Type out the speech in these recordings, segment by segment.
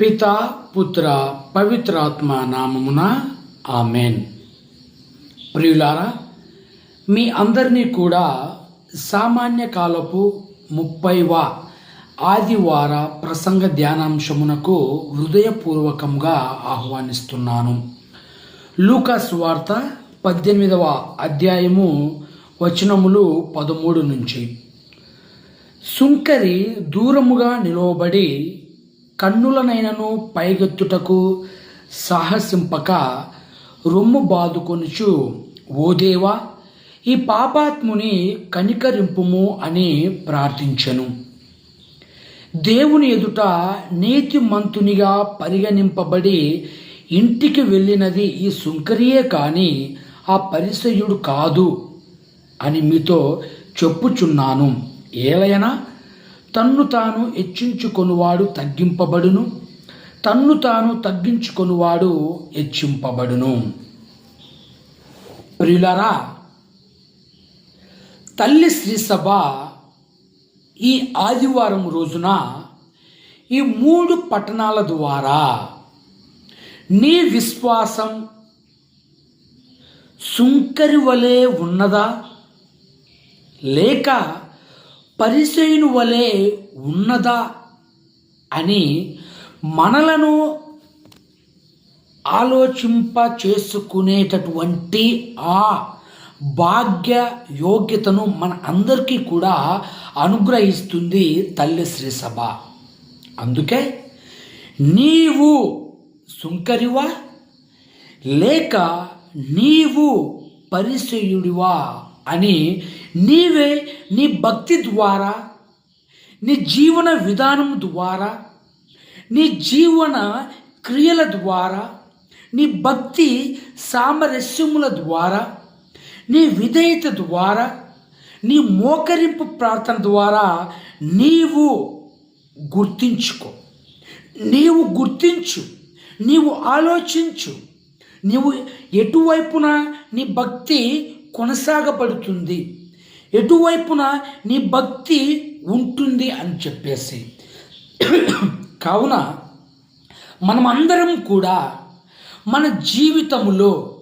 పిత పుత్ర పవిత్రాత్మ నామమున ఆమెన్. ప్రియులారా మీ అందరినీ కూడా సామాన్య కాలపు ముప్పైవ ఆదివార ప్రసంగ ధ్యానాంశమునకు హృదయపూర్వకంగా ఆహ్వానిస్తున్నాను. లూకాస్ వార్త పద్దెనిమిదవ అధ్యాయము వచనములు పదమూడు నుంచి. సుంకరి దూరముగా నిలవబడి కన్నులనైనను పైగెత్తుటకు సాహసింపక రొమ్ము బాదుకొనుచు ఓ దేవా ఈ పాపాత్ముని కనికరింపుము అని ప్రార్థించెను. దేవుని ఎదుట నీతిమంతునిగా పరిగణింపబడి ఇంటికి వెళ్ళినది ఈ సుంకరియే కాని ఆ పరిసయుడు కాదు అని మీతో చెప్పుచున్నాను. ఏలైనా తన్ను తాను హెచ్చించుకొనువాడు తగ్గింపబడును. తన్ను తాను తగ్గించుకొనువాడు హెచ్చింపబడును. ప్రియులరా తల్లి శ్రీసభ ఈ ఆదివారం రోజున ఈ మూడు పట్టణాల ద్వారా నీ విశ్వాసం సుంకరి వలె ఉన్నదా? లేక పరిసైను వలె ఉన్నదా అని మనలను ఆలోచింప చేసుకునేటటువంటి ఆ భాగ్య యోగ్యతను మన అందరికీ కూడా అనుగ్రహిస్తుంది తల్లి శ్రీ సభ. అందుకే నీవు సుంకరివా లేక నీవు పరిచయుడివా అని నీవే నీ భక్తి ద్వారా నీ జీవన విధానం ద్వారా నీ జీవన క్రియల ద్వారా నీ భక్తి సామరస్యముల ద్వారా నీ విధేయత ద్వారా నీ మోకరింపు ప్రార్థన ద్వారా నీవు గుర్తించుకో. నీవు గుర్తించు నీవు ఆలోచించు నీవు ఎటువైపున నీ భక్తి కొనసాగబడుతుంది ఎటువైపున నీ భక్తి ఉంటుంది అని చెప్పేసి. కావున మనమందరం కూడా మన జీవితంలో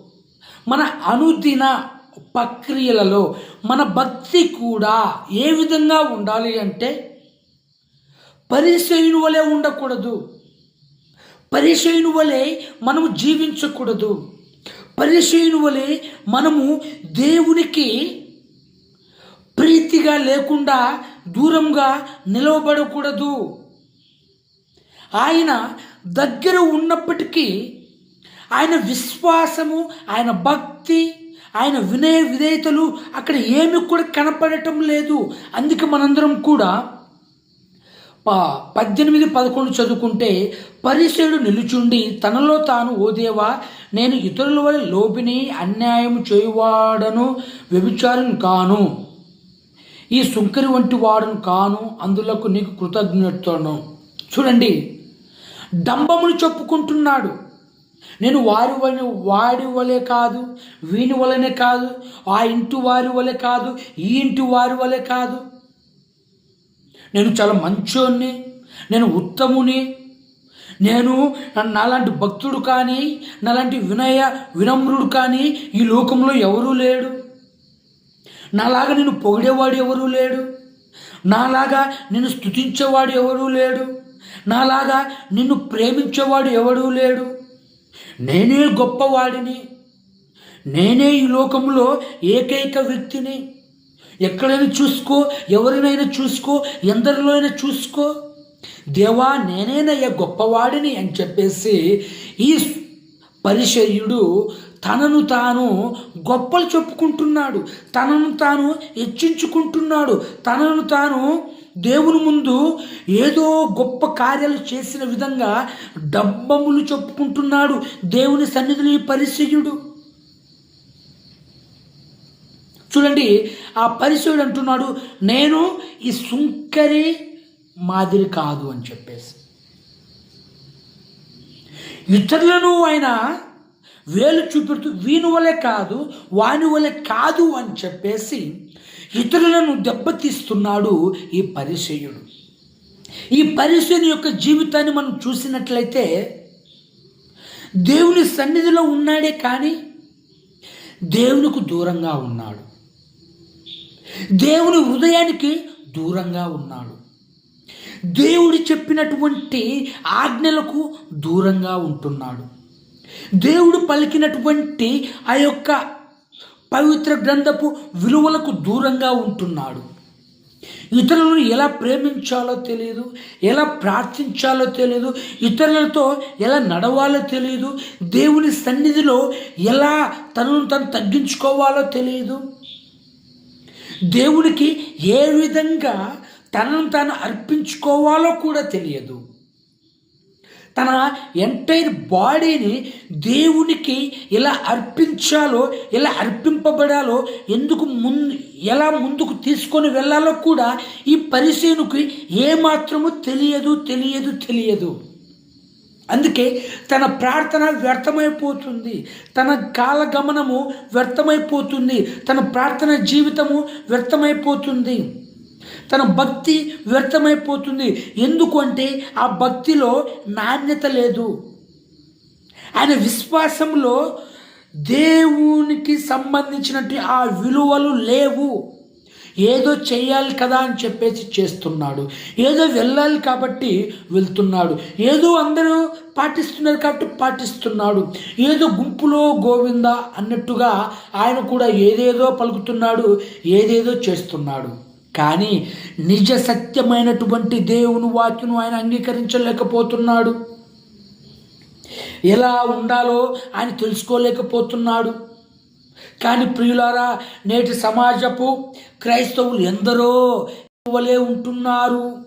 మన అనుదిన ప్రక్రియలలో మన భక్తి కూడా ఏ విధంగా ఉండాలి అంటే పరిశైను వలె ఉండకూడదు. పరిశైను వలె మనము జీవించకూడదు. పరిశీను వలె మనము దేవునికి ప్రీతిగా లేకుండా దూరంగా నిలవబడకూడదు. ఆయన దగ్గర ఉన్నప్పటికీ ఆయన విశ్వాసము ఆయన భక్తి ఆయన వినయ విధేయతలు అక్కడ ఏమి కూడా కనపడటం లేదు. అందుకే మనందరం కూడా పద్దెనిమిది పదకొండు చదువుకుంటే పరిశీలు నిలుచుండి తనలో తాను ఓదేవా నేను ఇతరుల వల్ల లోపిని అన్యాయం చేయువాడను వ్యభిచారం కాను. ఈ సుంకరి వంటి వాడును కాను అందులకు నీకు కృతజ్ఞతను చూడండి డంబమును చెప్పుకుంటున్నాడు. నేను వారి వలె వాడి వలె కాదు వీని వలనే కాదు ఆ ఇంటి వారి వలె కాదు ఈ ఇంటి వారి వలె కాదు. నేను చాలా మంచోన్ని నేను ఉత్తముని నేను నాలాంటి భక్తుడు కానీ నాలాంటి వినయ వినమ్రుడు కానీ ఈ లోకంలో ఎవరూ లేడు. నాలాగా నేను పొగిడేవాడు ఎవరూ లేడు. నాలాగా నేను స్థుతించేవాడు ఎవరూ లేడు. నాలాగా నిన్ను ప్రేమించేవాడు ఎవడూ లేడు. నేనే గొప్పవాడిని. నేనే ఈ లోకంలో ఏకైక వ్యక్తిని. ఎక్కడైనా చూసుకో ఎవరినైనా చూసుకో ఎందరిలో అయినా చూసుకో. దేవా నేనేనయ్య గొప్పవాడిని అని చెప్పేసి ఈ పరిచర్యుడు తనను తాను గొప్పలు చెప్పుకుంటున్నాడు తనను తాను హెచ్చించుకుంటున్నాడు తనను తాను దేవుని ముందు ఏదో గొప్ప కార్యాలు చేసిన విధంగా డబ్బములు చెప్పుకుంటున్నాడు దేవుని సన్నిధిని పరిచయుడు. చూడండి ఆ పరిచయుడు అంటున్నాడు నేను ఈ సుంకరి మాదిరి కాదు అని చెప్పేసి. ఇతరులను ఆయన వేలు చూపెడుతూ వీని వలె కాదు వాని వలె కాదు అని చెప్పేసి ఇతరులను దెబ్బతీస్తున్నాడు ఈ పరిచయుడు ఈ పరిశీని యొక్క జీవితాన్ని మనం చూసినట్లయితే దేవుని సన్నిధిలో ఉన్నాడే కానీ దేవునికి దూరంగా ఉన్నాడు. దేవుని హృదయానికి దూరంగా ఉన్నాడు. దేవుడు చెప్పినటువంటి ఆజ్ఞలకు దూరంగా ఉంటున్నాడు. దేవుడు పలికినటువంటి ఆ యొక్క పవిత్ర గ్రంథపు విలువలకు దూరంగా ఉంటున్నాడు. ఇతరులను ఎలా ప్రేమించాలో తెలియదు ఎలా ప్రార్థించాలో తెలియదు ఇతరులతో ఎలా నడవాలో తెలియదు దేవుని సన్నిధిలో ఎలా తనను తను తగ్గించుకోవాలో తెలియదు దేవుడికి ఏ విధంగా తనను తాను అర్పించుకోవాలో కూడా తెలియదు. తన ఎంటైర్ బాడీని దేవునికి ఎలా అర్పించాలో ఎలా అర్పింపబడాలో ఎందుకు ముందు ఎలా ముందుకు తీసుకొని వెళ్ళాలో కూడా ఈ పరిశీనుకి ఏమాత్రము తెలియదు తెలియదు తెలియదు. అందుకే తన ప్రార్థన వ్యర్థమైపోతుంది. తన కాలగమనము వ్యర్థమైపోతుంది. తన ప్రార్థన జీవితము వ్యర్థమైపోతుంది. తన భక్తి వ్యర్థమైపోతుంది. ఎందుకంటే ఆ భక్తిలో నాణ్యత లేదు. ఆయన విశ్వాసంలో దేవునికి సంబంధించినట్టు ఆ విలువలు లేవు. ఏదో చేయాలి కదా అని చెప్పేసి చేస్తున్నాడు. ఏదో వెళ్ళాలి కాబట్టి వెళ్తున్నాడు. ఏదో అందరూ పాటిస్తున్నారు కాబట్టి పాటిస్తున్నాడు. ఏదో గుంపులో గోవింద అన్నట్టుగా ఆయన కూడా ఏదేదో పలుకుతున్నాడు ఏదేదో చేస్తున్నాడు. కానీ నిజ సత్యమైనటువంటి దేవుని వాక్యను ఆయన అంగీకరించలేకపోతున్నాడు. ఎలా ఉండాలో ఆయన తెలుసుకోలేకపోతున్నాడు. కానీ ప్రియులారా నేటి సమాజపు క్రైస్తవులు ఎందరో వలే ఉంటున్నారు.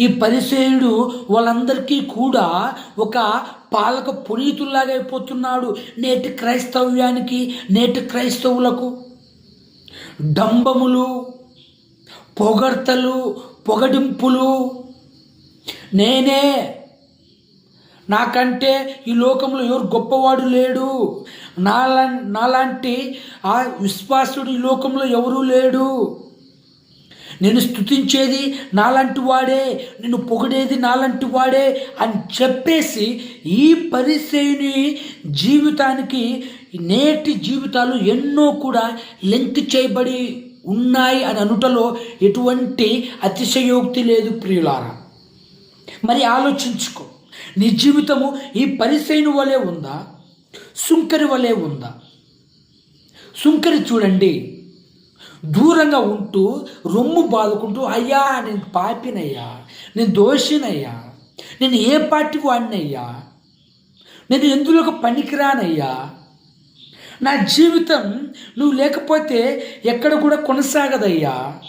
ఈ పరిసేయుడు వాళ్ళందరికీ కూడా ఒక పాలక పునీతుల్లాగా అయిపోతున్నాడు నేటి క్రైస్తవ్యానికి నేటి క్రైస్తవులకు. డంబములు పొగడ్తలు పొగడింపులు. నేనే నాకంటే ఈ లోకంలో ఎవరు గొప్పవాడు లేడు. నాలా నాలాంటి ఆ విశ్వాసుడు ఈ లోకంలో ఎవరూ లేడు. నేను స్థుతించేది నాలాంటి వాడే నేను పొగిడేది నాలాంటి వాడే అని చెప్పేసి ఈ పరిశైని జీవితానికి నేటి జీవితాలు ఎన్నో కూడా లింక్ చేయబడి ఉన్నాయి అని అనుటలో ఎటువంటి అతిశయోక్తి లేదు ప్రియులారా. మరి ఆలోచించుకో. నీ జీవితము ఈ పరిసైను వలె ఉందా? సుంకరి వలె ఉందా? సుంకరి చూడండి. దూరంగా ఉంటూ రొమ్ము బాదుకుంటూ అయ్యా నేను పాపినయ్యా నేను దోషినయ్యా నేను ఏ పార్టీకి వాడినయ్యా నేను ఎందులోకి పనికిరానయ్యా? నా జీవితం నువ్వు లేకపోతే ఎక్కడ కూడా కొనసాగదయ్యా.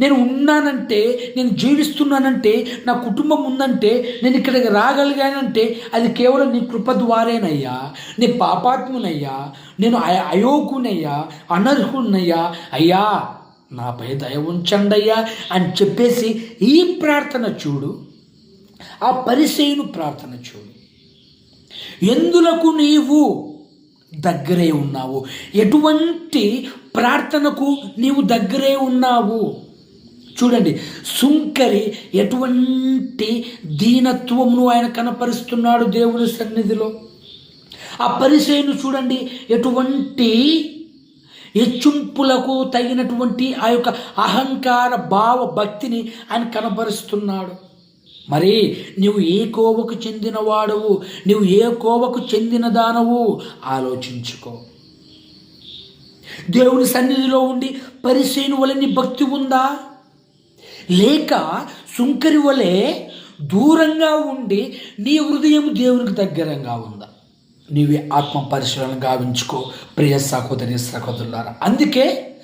నేను ఉన్నానంటే నేను జీవిస్తున్నానంటే నా కుటుంబం ఉందంటే నేను ఇక్కడికి రాగలిగానంటే అది కేవలం నీ కృప ద్వారేనయ్యా నీ పాపాత్మునయ్యా నేను అయోగునయ్యా అనర్హునయ్యా అయ్యా నాపై దయ ఉంచండి అయ్యా అని చెప్పేసి ఈ ప్రార్థన చూడు. ఆ పరిశైను ప్రార్థన చూడు. ఎందులకు నీవు దగ్గరే ఉన్నావు? ఎటువంటి ప్రార్థనకు నీవు దగ్గరే ఉన్నావు? చూడండి సుంకరి ఎటువంటి దీనత్వమును ఆయన కనపరుస్తున్నాడు దేవుని సన్నిధిలో? ఆ పరిచయను చూడండి ఎటువంటి హెచ్చుంపులకు తగినటువంటి ఆ యొక్క అహంకార భావ భక్తిని ఆయన కనపరుస్తున్నాడు. మరి నువ్వు ఏ కోవకు చెందినవాడవు? నువ్వు ఏ కోవకు చెందిన దానవు ఆలోచించుకో. దేవుని సన్నిధిలో ఉండి పరిశీను వలని భక్తి ఉందా? లేక సుంకరి వలె దూరంగా ఉండి నీ హృదయం దేవునికి దగ్గరంగా ఉందా? నీవి ఆత్మ పరిశీలన గావించుకో ప్రియ సహోదరి సహోదరులారా. అందుకే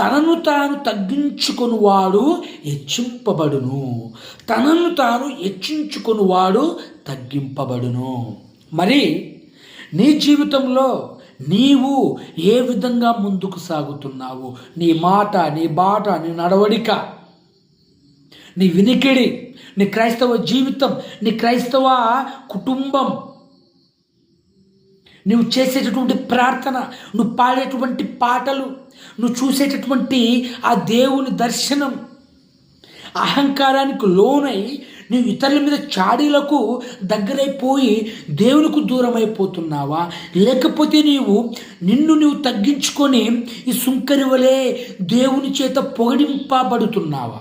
తనను తాను తగ్గించుకొని వాడు హెచ్చింపబడును. తనను తాను హెచ్చించుకొని వాడు తగ్గింపబడును. మరి నీ జీవితంలో నీవు ఏ విధంగా ముందుకు సాగుతున్నావు? నీ మాట నీ బాట నీ నడవడిక నీ వినికిడి నీ క్రైస్తవ జీవితం నీ క్రైస్తవ కుటుంబం. నువ్వు చేసేటటువంటి ప్రార్థన నువ్వు పాడేటువంటి పాటలు నువ్వు చూసేటటువంటి ఆ దేవుని దర్శనం అహంకారానికి లోనై నువ్వు ఇతరుల మీద చాడీలకు దగ్గరైపోయి దేవునికి దూరం అయిపోతున్నావా లేకపోతే నీవు నిన్ను నువ్వు తగ్గించుకొని ఈ సుంకరి దేవుని చేత పొగిడింపబడుతున్నావా?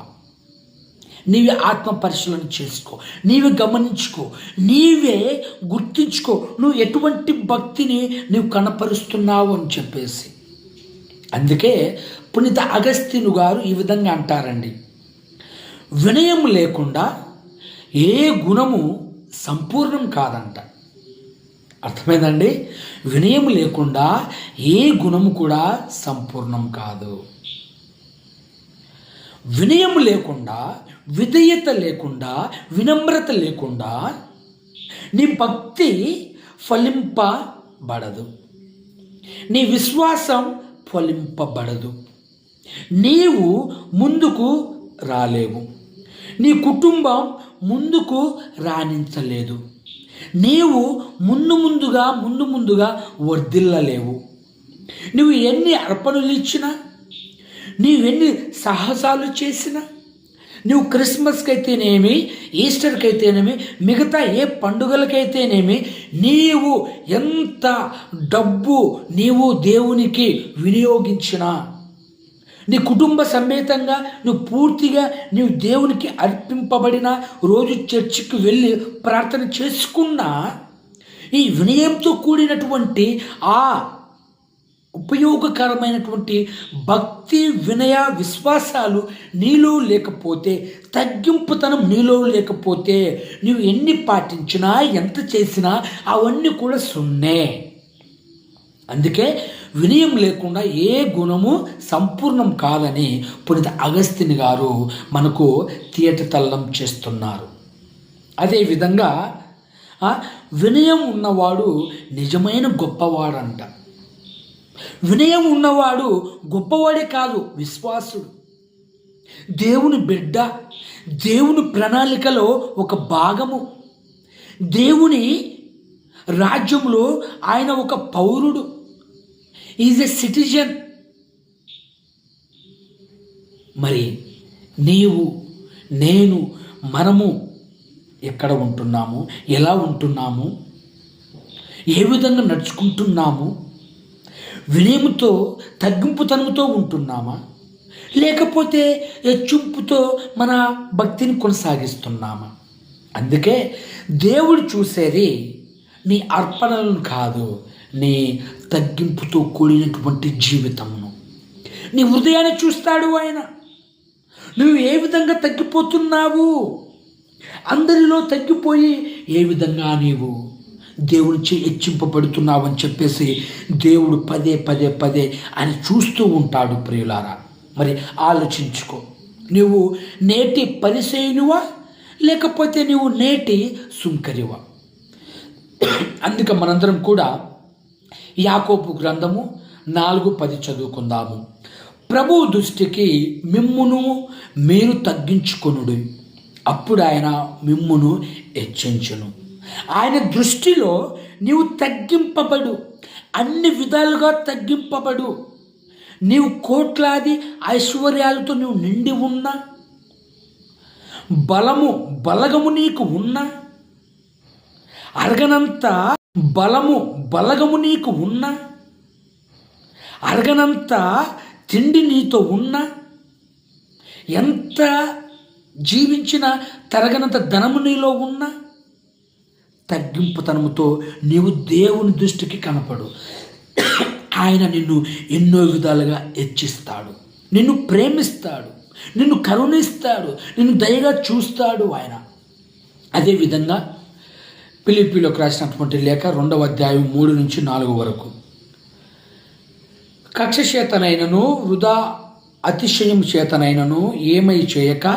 నీవే ఆత్మ పరిశీలన చేసుకో నీవే గమనించుకో నీవే గుర్తించుకో నువ్వు ఎటువంటి భక్తిని నువ్వు కనపరుస్తున్నావు అని చెప్పేసి. అందుకే పునీత అగస్తిను గారు ఈ విధంగా అంటారండి. వినయం లేకుండా ఏ గుణము సంపూర్ణం కాదంట. అర్థమైందండి? వినయం లేకుండా ఏ గుణము కూడా సంపూర్ణం కాదు. వినయం లేకుండా విధేయత లేకుండా వినమ్రత లేకుండా నీ భక్తి ఫలింపబడదు. నీ విశ్వాసం ఫలింపబడదు. నీవు ముందుకు రాలేవు. నీ కుటుంబం ముందుకు రాణించలేదు. నీవు ముందు ముందుగా ముందు ముందుగా వర్ధిల్లలేవు. నువ్వు ఎన్ని అర్పణలు ఇచ్చినా నీవెన్ని సాహసాలు చేసినా? నువ్వు క్రిస్మస్కి అయితేనేమి ఈస్టర్కి అయితేనేమి మిగతా ఏ పండుగలకైతేనేమి నీవు ఎంత డబ్బు నీవు దేవునికి వినియోగించినా? నీ కుటుంబ సమేతంగా నువ్వు పూర్తిగా నీవు దేవునికి అర్పింపబడిన రోజు చర్చికి వెళ్ళి ప్రార్థన చేసుకున్నా ఈ వినయంతో కూడినటువంటి ఆ ఉపయోగకరమైనటువంటి భక్తి వినయ విశ్వాసాలు నీలో లేకపోతే తగ్గింపుతనం నీలో లేకపోతే నువ్వు ఎన్ని పాటించినా ఎంత చేసినా అవన్నీ కూడా సున్నే. అందుకే వినయం లేకుండా ఏ గుణము సంపూర్ణం కాదని పునిత అగస్తిని గారు మనకు తల్లం చేస్తున్నారు. అదేవిధంగా వినయం ఉన్నవాడు నిజమైన గొప్పవాడంట. వినయం ఉన్నవాడు గొప్పవాడే కాదు విశ్వాసుడు. దేవుని బిడ్డ దేవుని ప్రణాళికలో ఒక భాగము. దేవుని రాజ్యంలో ఆయన ఒక పౌరుడు. ఈజ్ ఎ సిటిజన్ మరి నీవు నేను మనము ఎక్కడ ఉంటున్నాము? ఎలా ఉంటున్నాము? ఏ విధంగా నడుచుకుంటున్నాము? వినయముతో తగ్గింపుతనముతో ఉంటున్నామా? లేకపోతే హెచ్చింపుతో మన భక్తిని కొనసాగిస్తున్నామా? అందుకే దేవుడు చూసేది నీ అర్పణలను కాదు నీ తగ్గింపుతో కూడినటువంటి జీవితమును. నీ హృదయాన్ని చూస్తాడు ఆయన. నువ్వు ఏ విధంగా తగ్గిపోతున్నావు? అందరిలో తగ్గిపోయి ఏ విధంగా నీవు దేవునిచే హెచ్చింపబడుతున్నావు చెప్పేసి దేవుడు పదే పదే పదే ఆయన చూస్తూ ఉంటాడు ప్రియులారా. మరి ఆలోచించుకో. నువ్వు నేటి పరిసేయునివా? లేకపోతే నువ్వు నేటి సుంకరివా? అందుకే మనందరం కూడా యాకోపు గ్రంథము నాలుగు పది చదువుకుందాము. ప్రభు దృష్టికి మిమ్మును మీరు తగ్గించుకొనుడు. అప్పుడు ఆయన మిమ్మును హెచ్చించును. ఆయన దృష్టిలో నీవు తగ్గింపబడు. అన్ని విధాలుగా తగ్గింపబడు. నీవు కోట్లాది ఐశ్వర్యాలతో నువ్వు నిండి ఉన్నా. బలము బలగము నీకు ఉన్నా. అరగనంత బలము బలగము నీకు ఉన్నా. అరగనంత తిండి నీతో ఉన్నా. ఎంత జీవించిన తరగనంత ధనము నీలో ఉన్నా. తగ్గింపుతనముతో నీవు దేవుని దృష్టికి కనపడు. ఆయన నిన్ను ఎన్నో విధాలుగా హెచ్చిస్తాడు. నిన్ను ప్రేమిస్తాడు. నిన్ను కరుణిస్తాడు. నిన్ను దయగా చూస్తాడు ఆయన. అదేవిధంగా పిలిపిలోకి రాసినటువంటి లేఖ రెండవ అధ్యాయం మూడు నుంచి నాలుగు వరకు. కక్ష చేతనైనను వృధా అతిశయం చేతనైనను ఏమై చేయక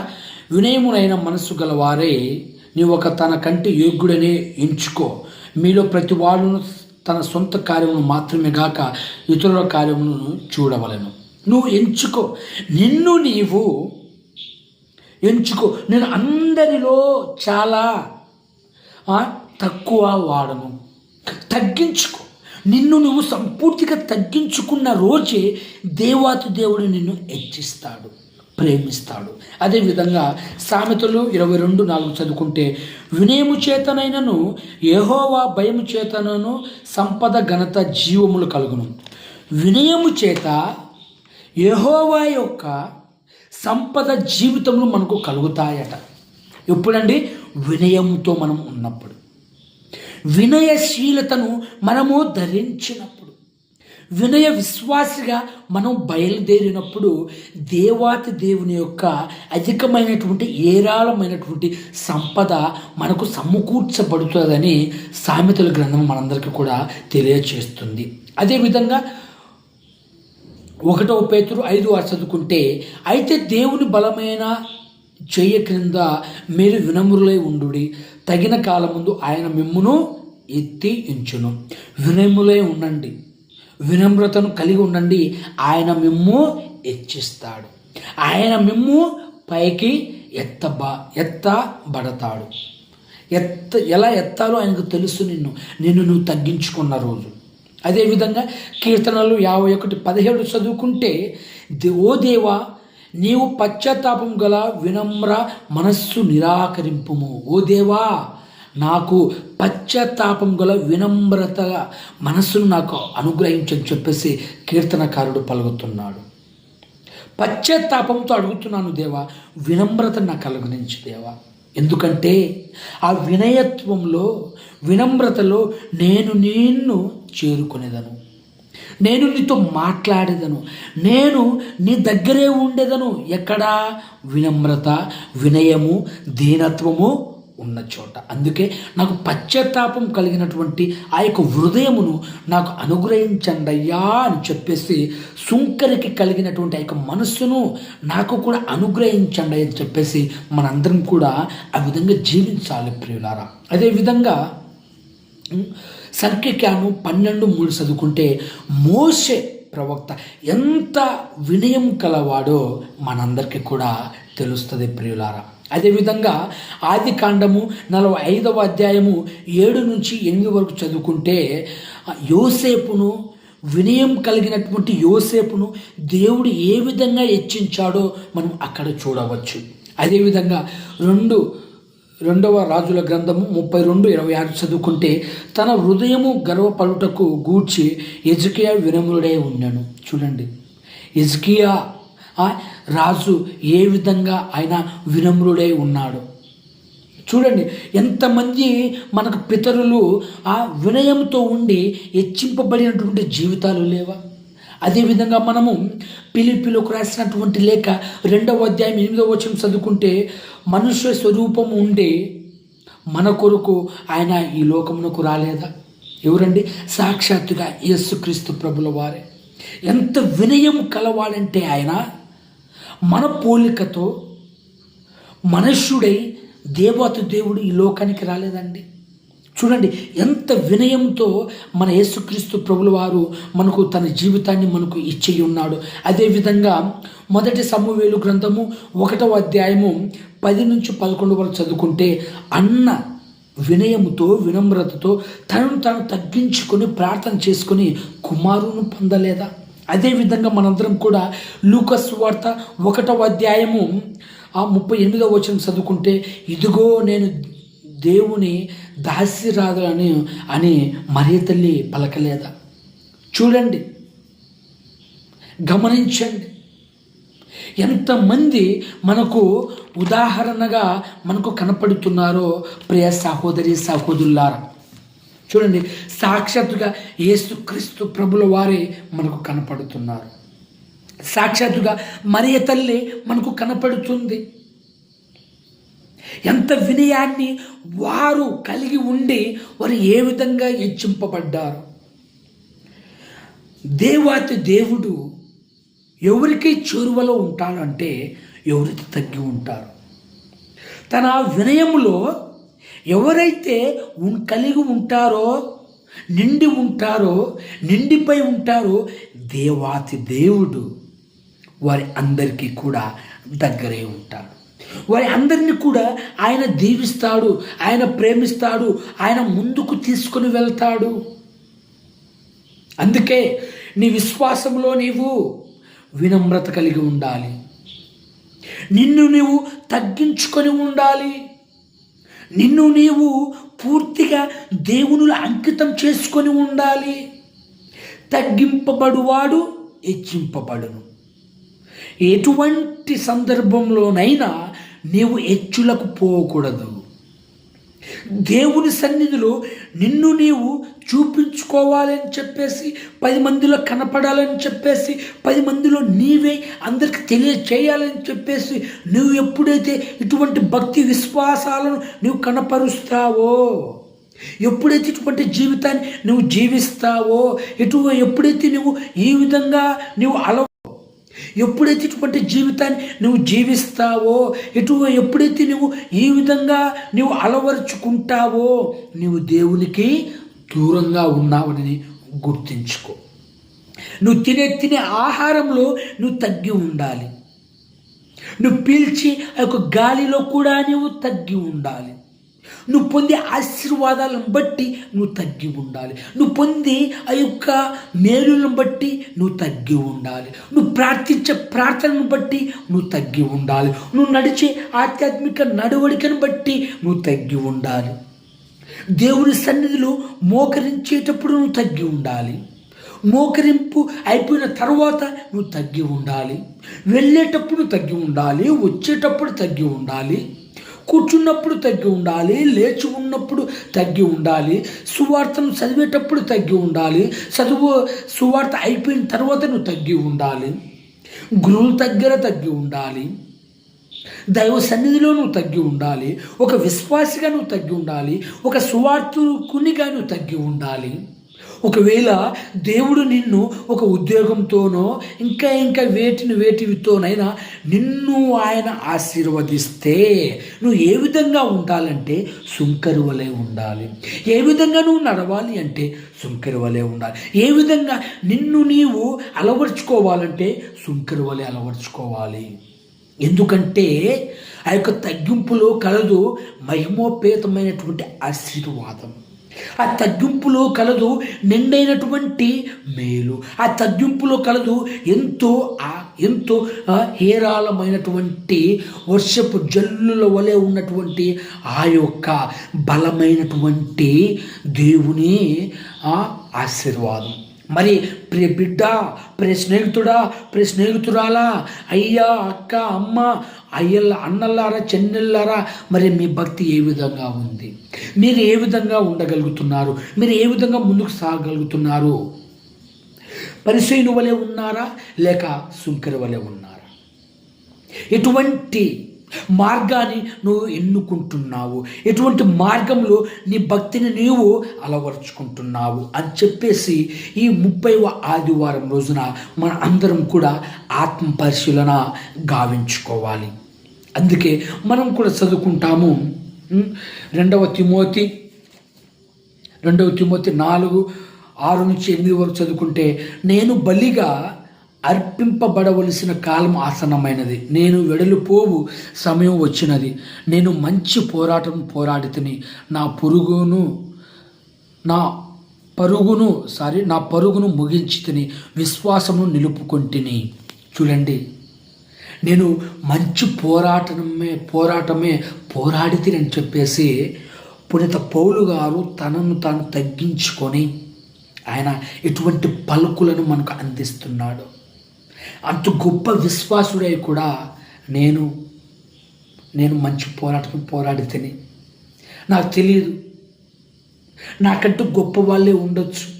వినయమునైన మనస్సు గలవారే నీవు ఒక తన కంటే యోగ్యుడనే ఎంచుకో. మీలో ప్రతి వాళ్ళను తన సొంత కార్యమును మాత్రమే గాక ఇతరుల కార్యములను చూడవలను. నువ్వు ఎంచుకో. నిన్ను నీవు ఎంచుకో. నేను అందరిలో చాలా తక్కువ వాడను. తగ్గించుకో. నిన్ను నువ్వు సంపూర్తిగా తగ్గించుకున్న రోజే దేవాతి దేవుడు నిన్ను హెచ్చిస్తాడు. ప్రేమిస్తాడు. అదేవిధంగా సామెతలు ఇరవై రెండు నాలుగు చదువుకుంటే వినయము చేతనైనను యెహోవా భయము చేతనను సంపద ఘనత జీవములు కలుగును. వినయము చేత యహోవా యొక్క సంపద జీవితములు మనకు కలుగుతాయట. ఎప్పుడండి? వినయంతో మనం ఉన్నప్పుడు. వినయశీలతను మనము ధరించినప్పుడు. వినయ విశ్వాసిగా మనం బయలుదేరినప్పుడు దేవాతి దేవుని యొక్క అధికమైనటువంటి ఏరాళమైనటువంటి సంపద మనకు సమకూర్చబడుతుందని సామెతల గ్రంథం మనందరికీ కూడా తెలియచేస్తుంది. అదేవిధంగా ఒకటో పేతురు ఐదు ఆరు చదువుకుంటే అయితే దేవుని బలమైన చెయ్య క్రింద మీరు వినమ్రులై ఉండు తగిన కాలముందు ఆయన మిమ్మును ఎత్తి ఇంచును వినములై ఉండండి. వినమ్రతను కలిగి ఉండండి. ఆయన మిమ్ము హెచ్చిస్తాడు. ఆయన మిమ్ము పైకి ఎత్తబ ఎత్తబడతాడు. ఎత్త ఎలా ఎత్తాలో ఆయనకు తెలుసు నిన్ను. నిన్ను నువ్వు తగ్గించుకున్న రోజు. అదేవిధంగా కీర్తనలు యాభై ఒకటి పదిహేడు చదువుకుంటే ఓ దేవా నీవు పశ్చాత్తాపం గల వినమ్ర మనస్సు నిరాకరింపుము. ఓ దేవా నాకు పశ్చాత్తాపం గల వినమ్రత మనస్సును నాకు అనుగ్రహించని చెప్పేసి కీర్తనకారుడు పలుకుతున్నాడు. పశ్చాత్తాపంతో అడుగుతున్నాను దేవా వినమ్రత నాకు కలుగునించు దేవా. ఎందుకంటే ఆ వినయత్వంలో వినమ్రతలో నేను నిన్ను చేరుకునేదను. నేను నీతో మాట్లాడేదను. నేను నీ దగ్గరే ఉండేదను. ఎక్కడా? వినమ్రత వినయము దీనత్వము ఉన్న చోట. అందుకే నాకు పశ్చాత్తాపం కలిగినటువంటి ఆ యొక్క హృదయమును నాకు అనుగ్రహించండి అయ్యా అని చెప్పేసి సుంకరికి కలిగినటువంటి ఆ యొక్క మనస్సును నాకు కూడా అనుగ్రహించండి అని చెప్పేసి మనందరం కూడా ఆ విధంగా జీవించాలి ప్రియులారా. అదేవిధంగా సంఖ్యకాను పన్నెండు మూడు చదువుకుంటే మోసే ప్రవక్త ఎంత వినయం కలవాడో మనందరికీ కూడా తెలుస్తుంది ప్రియులారా. అదేవిధంగా ఆది కాండము నలభై ఐదవ అధ్యాయము ఏడు నుంచి ఎనిమిది వరకు చదువుకుంటే యోసేపును వినయం కలిగినటువంటి యోసేపును దేవుడు ఏ విధంగా హెచ్చించాడో మనం అక్కడ చూడవచ్చు. అదేవిధంగా రెండు రెండవ రాజుల గ్రంథము ముప్పై రెండు ఇరవై ఆరు చదువుకుంటే తన హృదయము గర్వపడుటకు గూర్చి ఎజకియా వినములుడే ఉన్నాను. చూడండి. ఎజకియా రాజు ఏ విధంగా ఆయన వినమ్రుడై ఉన్నాడు? చూడండి ఎంతమంది మనకు పితరులు ఆ వినయంతో ఉండి హెచ్చింపబడినటువంటి జీవితాలు లేవా? అదేవిధంగా మనము పిలిపిలోకి రాసినటువంటి లేఖ రెండవ అధ్యాయం ఎనిమిదవ వచనం చదువుకుంటే మనుష్య స్వరూపం ఉండి మన కొరకు ఆయన ఈ లోకమునకు రాలేదా? ఎవరండి? సాక్షాత్తుగా యేసుక్రీస్తు ప్రభుల వారే. ఎంత వినయం కలవాడంటే ఆయన మన పోలికతో మనుష్యుడై దేవత దేవుడు ఈ లోకానికి రాలేదండి. చూడండి ఎంత వినయంతో మన యేసుక్రీస్తు ప్రభుల వారు మనకు తన జీవితాన్ని మనకు ఇచ్చి ఉన్నాడు. అదేవిధంగా మొదటి సమ్మువేలు గ్రంథము ఒకటవ అధ్యాయము పది నుంచి పదకొండు వరకు చదువుకుంటే అన్న వినయముతో వినమ్రతతో తనను తాను తగ్గించుకొని ప్రార్థన చేసుకొని కుమారును పొందలేదా? అదేవిధంగా మనందరం కూడా లూకస్ వార్త ఒకటవ అధ్యాయము ఆ ముప్పై ఎనిమిదవ వచనం చదువుకుంటే ఇదిగో నేను దేవుని దాసిరాదని అని మరియ తల్లి పలకలేదా? చూడండి గమనించండి. ఎంతమంది మనకు ఉదాహరణగా మనకు కనపడుతున్నారో ప్రియ సహోదరి సహోదరులారా చూడండి సాక్షాత్తుగా యేసుక్రీస్తు ప్రభుల వారే మనకు కనపడుతున్నారు. సాక్షాత్తుగా మరియ తల్లి మనకు కనపడుతుంది. ఎంత వినయాన్ని వారు కలిగి ఉండి వారు ఏ విధంగా హెచ్చింపబడ్డారు. దేవాతి దేవుడు ఎవరికి చేరువలో ఉంటాడంటే ఎవరికి తగ్గి ఉంటారు. తన వినయములో ఎవరైతే ఉన్- కలిగి ఉంటారో నిండి ఉంటారో నిండిపై ఉంటారో దేవాతి దేవుడు వారి అందరికీ కూడా దగ్గరే ఉంటాడు. వారి అందరినీ కూడా ఆయన దీవిస్తాడు ఆయన ప్రేమిస్తాడు ఆయన ముందుకు తీసుకుని వెళ్తాడు. అందుకే నీ విశ్వాసంలో నీవు వినమ్రత కలిగి ఉండాలి. నిన్ను నీవు తగ్గించుకొని ఉండాలి. నిన్ను నీవు పూర్తిగా దేవునిలో అంకితం చేసుకొని ఉండాలి. తగ్గింపబడువాడు హెచ్చింపబడును. ఎటువంటి సందర్భంలోనైనా నీవు హెచ్చులకు పోకూడదు. దేవుని సన్నిధిలో నిన్ను నీవు చూపించుకోవాలని చెప్పేసి పది మందిలో కనపడాలని చెప్పేసి పది మందిలో నీవే అందరికి తెలియచేయాలని చెప్పేసి నువ్వు ఎప్పుడైతే ఇటువంటి భక్తి విశ్వాసాలను నువ్వు కనపరుస్తావో ఎప్పుడైతే ఇటువంటి జీవితాన్ని నువ్వు జీవిస్తావో ఇటు ఎప్పుడైతే నువ్వు ఈ విధంగా నువ్వు అలవ ఎప్పుడైతే ఇటువంటి జీవితాన్ని నువ్వు జీవిస్తావో ఇటు ఎప్పుడైతే నువ్వు ఈ విధంగా నువ్వు అలవరుచుకుంటావో నువ్వు దేవునికి దూరంగా ఉన్నావని గుర్తించుకో. నువ్వు తినే తినే ఆహారంలో నువ్వు తగ్గి ఉండాలి. నువ్వు పీల్చి ఆ యొక్క గాలిలో కూడా నువ్వు తగ్గి ఉండాలి. నువ్వు పొందే ఆశీర్వాదాలను బట్టి నువ్వు తగ్గి ఉండాలి. నువ్వు పొందే ఆ యొక్క మేలులను బట్టి నువ్వు తగ్గి ఉండాలి. నువ్వు ప్రార్థించే ప్రార్థనను బట్టి నువ్వు తగ్గి ఉండాలి. నువ్వు నడిచే ఆధ్యాత్మిక నడవడికను బట్టి నువ్వు తగ్గి ఉండాలి. దేవుని సన్నిధిలో మోకరించేటప్పుడు నువ్వు తగ్గి ఉండాలి. మోకరింపు అయిపోయిన తర్వాత నువ్వు తగ్గి ఉండాలి. వెళ్ళేటప్పుడు తగ్గి ఉండాలి. వచ్చేటప్పుడు తగ్గి ఉండాలి. కూర్చున్నప్పుడు తగ్గి ఉండాలి లేచి ఉన్నప్పుడు తగ్గి ఉండాలి సువార్తను చదివేటప్పుడు తగ్గి ఉండాలి చదువు సువార్త అయిపోయిన తర్వాత నువ్వు తగ్గి ఉండాలి గురువుల దగ్గర తగ్గి ఉండాలి దైవ సన్నిధిలో నువ్వు తగ్గి ఉండాలి ఒక విశ్వాసిగా నువ్వు తగ్గి ఉండాలి ఒక సువార్తకునిగా నువ్వు తగ్గి ఉండాలి. ఒకవేళ దేవుడు నిన్ను ఒక ఉద్యోగంతోనో ఇంకా ఇంకా వేటిని వేటివితోనైనా నిన్ను ఆయన ఆశీర్వదిస్తే నువ్వు ఏ విధంగా ఉండాలంటే సుంకరు వలె ఉండాలి. ఏ విధంగా నువ్వు నడవాలి అంటే సుంకరు వలె ఉండాలి. ఏ విధంగా నిన్ను నీవు అలవర్చుకోవాలంటే సుంకరు వలె అలవర్చుకోవాలి. ఎందుకంటే ఆ యొక్క తగ్గింపులో కలదు మహిమోపేతమైనటువంటి ఆశీర్వాదం. ఆ తగ్గింపులో కలదు నిండైనటువంటి మేలు. ఆ తగ్గింపులో కలదు ఎంతో ఆ ఎంతో హేరాళమైనటువంటి వర్షపు జల్లుల వలె ఉన్నటువంటి ఆ యొక్క బలమైనటువంటి దేవుని ఆశీర్వాదం. మరి ప్రియ బిడ్డ ప్రియ స్నేహితుడా ప్రియ స్నేహితురాలా అయ్యా అక్క అమ్మ అయ్యల్ల అన్నల్లారా చెన్నెల్లారా మరి మీ భక్తి ఏ విధంగా ఉంది? మీరు ఏ విధంగా ఉండగలుగుతున్నారు? మీరు ఏ విధంగా ముందుకు సాగలుగుతున్నారు? పరిశీను వలె ఉన్నారా? లేక సుంకర వలె ఉన్నారా? ఎటువంటి మార్గాన్ని నువ్వు ఎన్నుకుంటున్నావు? ఎటువంటి మార్గంలో నీ భక్తిని నీవు అలవరుచుకుంటున్నావు? అని చెప్పేసి ఈ ముప్పైవ ఆదివారం రోజున మన అందరం కూడా ఆత్మ పరిశీలన గావించుకోవాలి. అందుకే మనం కూడా చదువుకుంటాము. రెండవ తిమోతి రెండవ తిమోతి నాలుగు ఆరు నుంచి ఎనిమిది వరకు చదువుకుంటే నేను బలిగా అర్పింపబడవలసిన కాలం ఆసన్నమైనది. నేను వెడలిపోవు సమయం వచ్చినది. నేను మంచి పోరాటం పోరాడితిని. నా పురుగును నా పరుగును సారీ నా పరుగును ముగించి తిని విశ్వాసమును నిలుపుకొంటిని. చూడండి. నేను మంచి పోరాటమే పోరాటమే పోరాడితిని చెప్పేసి పునీత పౌలు గారు తనను తాను తగ్గించుకొని ఆయన ఎటువంటి పలుకులను మనకు అందిస్తున్నాడు. అంత గొప్ప విశ్వాసుడై కూడా నేను నేను మంచి పోరాటం పోరాడితేనే. నాకు తెలియదు నాకంటూ గొప్ప వాళ్ళే ఉండొచ్చు.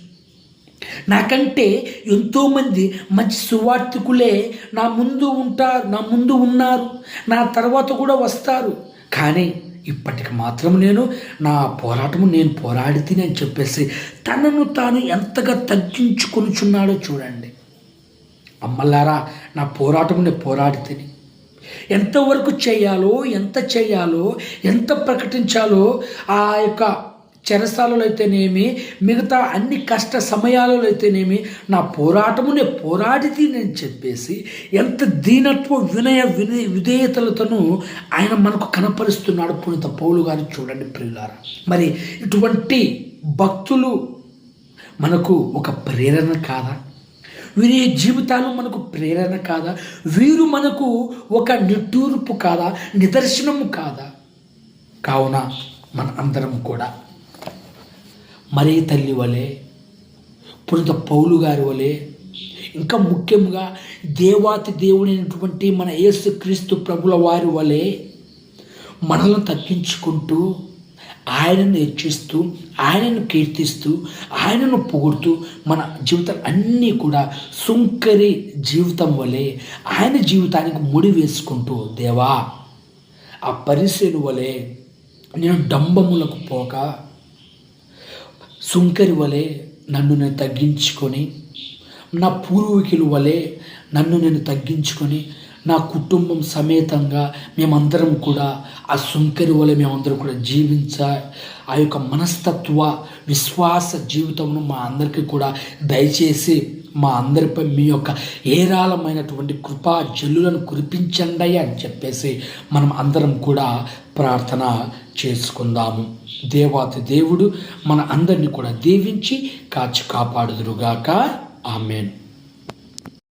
నాకంటే ఎంతోమంది మంచి సువార్థికులే నా ముందు ఉంటారు నా ముందు ఉన్నారు నా తర్వాత కూడా వస్తారు. కానీ ఇప్పటికి మాత్రం నేను నా పోరాటము నేను పోరాడితే అని చెప్పేసి తనను తాను ఎంతగా తగ్గించుకొనుచున్నాడో చూడండి. అమ్మలారా నా పోరాటం నేను పోరాడితేని. ఎంతవరకు చేయాలో ఎంత చేయాలో ఎంత ప్రకటించాలో ఆ యొక్క చెరసాలలో అయితేనేమి మిగతా అన్ని కష్ట సమయాలలో అయితేనేమి నా పోరాటము నేను పోరాడితే నేను చెప్పేసి ఎంత దీనత్వ వినయ వినయ విధేయతలతోనూ ఆయన మనకు కనపరుస్తున్నాడు పునీత పౌలు గారు చూడండి ప్రియులారా. మరి ఇటువంటి భక్తులు మనకు ఒక ప్రేరణ కాదా? వీరి జీవితాలు మనకు ప్రేరణ కాదా? వీరు మనకు ఒక నిట్టూర్పు కాదా? నిదర్శనము కాదా? కావున మన అందరం కూడా మరీ తల్లి వలె పునిత పౌలు గారి వలె ఇంకా ముఖ్యంగా దేవాతి దేవుడైనటువంటి మన యేసు క్రీస్తు ప్రభుల వారి వలె మనల్ని తగ్గించుకుంటూ ఆయనను హెచ్చిస్తూ ఆయనను కీర్తిస్తూ ఆయనను పొగుడుతూ మన జీవితం అన్నీ కూడా సుంకరి జీవితం వలె ఆయన జీవితానికి ముడి వేసుకుంటూ దేవా ఆ పరిశీలు వలె నేను డంబములకు పోక సుంకరి వలె నన్ను నేను తగ్గించుకొని నా పూర్వీకుల వలె నన్ను నేను తగ్గించుకొని నా కుటుంబం సమేతంగా మేమందరం కూడా ఆ సుంకరి వల్ల మేమందరం కూడా జీవించ ఆ యొక్క మనస్తత్వ విశ్వాస జీవితంను మా అందరికీ కూడా దయచేసి మా అందరిపై మీ యొక్క ఏరాళమైనటువంటి కృపా జల్లులను కురిపించండి అని చెప్పేసి మనం అందరం కూడా ప్రార్థన చేసుకుందాము. దేవాతి దేవుడు మన అందరిని కూడా దీవించి కాచి కాపాడుదురుగాక. ఆమెను.